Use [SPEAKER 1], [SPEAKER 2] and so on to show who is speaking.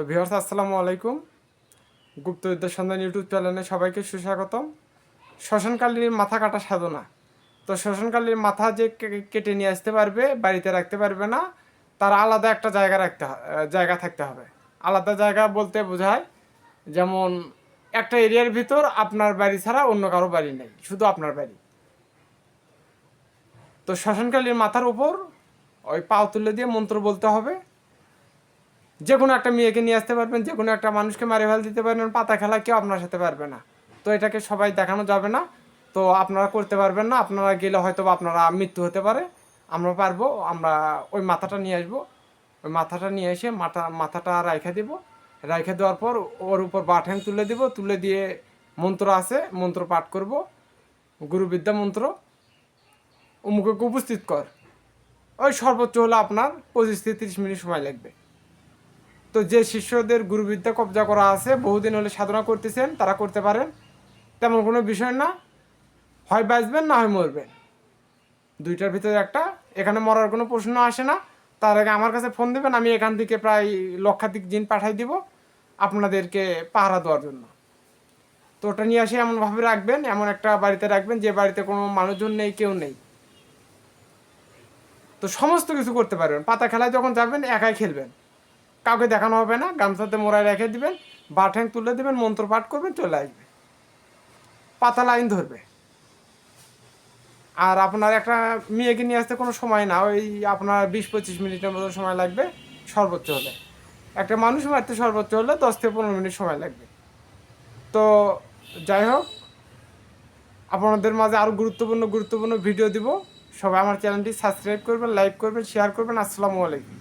[SPEAKER 1] তো ভিউয়ার্স, আসসালামু আলাইকুম। গুপ্তবিদ্যার সন্ধান ইউটিউব চ্যানেলে সবাইকে সুস্বাগতম। শ্মশানকালীর মাথা কাটা সাধনা। তো শ্মশানকালীর মাথা যে কেটে নিয়ে আসতে পারবে, বাড়িতে রাখতে পারবে না, তার আলাদা একটা জায়গা রাখতে জায়গা থাকতে হবে। আলাদা জায়গা বলতে বোঝায়, যেমন একটা এরিয়ার ভিতর আপনার বাড়ি ছাড়া অন্য কারও বাড়ি নেই, শুধু আপনার বাড়ি। তো শ্মশানকালীর মাথার উপর ওই পাও তুলে দিয়ে মন্ত্র বলতে হবে। যে কোনো একটা মেয়েকে নিয়ে আসতে পারবেন, যে কোনো একটা মানুষকে মারে ফেল দিতে পারবেন, পাতা খেলা কেউ আপনার সাথে পারবে না। তো এটাকে সবাই দেখানো যাবে না। তো আপনারা করতে পারবেন না, আপনারা গেলে হয়তো আপনারা মৃত্যু হতে পারে। আমরা পারব, আমরা ওই মাথাটা নিয়ে আসব। ওই মাথাটা নিয়ে এসে মাথা, মাথাটা রাইখা দিব। রাইখা দেওয়ার পর ওর উপর বাঠ্যাং তুলে দিব। তুলে দিয়ে মন্ত্র আছে, মন্ত্র পাঠ করব। গুরুবিদ্যা মন্ত্র। অমুকে উপস্থিত কর। ওই সর্বোচ্চ হলো আপনার পঁচিশ থেকে তিরিশ মিনিট সময় লাগবে। তো যে শিষ্যদের গুরুবিদ্যা কবজা করা আছে, বহুদিন হলে সাধনা করতেছেন, তারা করতে পারেন। তেমন কোনো বিষয় না। হয় বাঁচবেন, না হয় মরবেন। দুইটার ভিতরে একটা। এখানে মরার কোনো প্রশ্ন আসে না। তার আগে আমার কাছে ফোন দেবেন, আমি এখান থেকে প্রায় লক্ষাধিক জিন পাঠাই দিব আপনাদেরকে পাহারা দেওয়ার জন্য। তো ওটা নিয়ে আসে এমনভাবে রাখবেন, এমন একটা বাড়িতে রাখবেন, যে বাড়িতে কোনো মানুষজন নেই, কেউ নেই। তো সমস্ত কিছু করতে পারবেন। পাতা খেলায় যখন যাবেন, একাই খেলবেন। কাউকে দেখানো হবে না, গামছাতে মোড়ায় রেখে দিবেন বাঠ্যাং তুলে দেবেন, মন্ত্র পাঠ করবেন, চলে আসবে। পাতা লাইন ধরবে। আর আপনার একটা মেয়েকে নিয়ে আসতে কোনো সময় না, ওই আপনার বিশ পঁচিশ মিনিটের মতো সময় লাগবে, সর্বোচ্চ হলে। একটা মানুষ মারতে সর্বোচ্চ হলে দশ থেকে পনেরো মিনিট সময় লাগবে। তো যাই হোক, আপনাদের মাঝে আরও গুরুত্বপূর্ণ গুরুত্বপূর্ণ ভিডিও দিব। সবাই আমার চ্যানেলটি সাবস্ক্রাইব করবেন, লাইক করবেন, শেয়ার করবেন। আসসালামু আলাইকুম।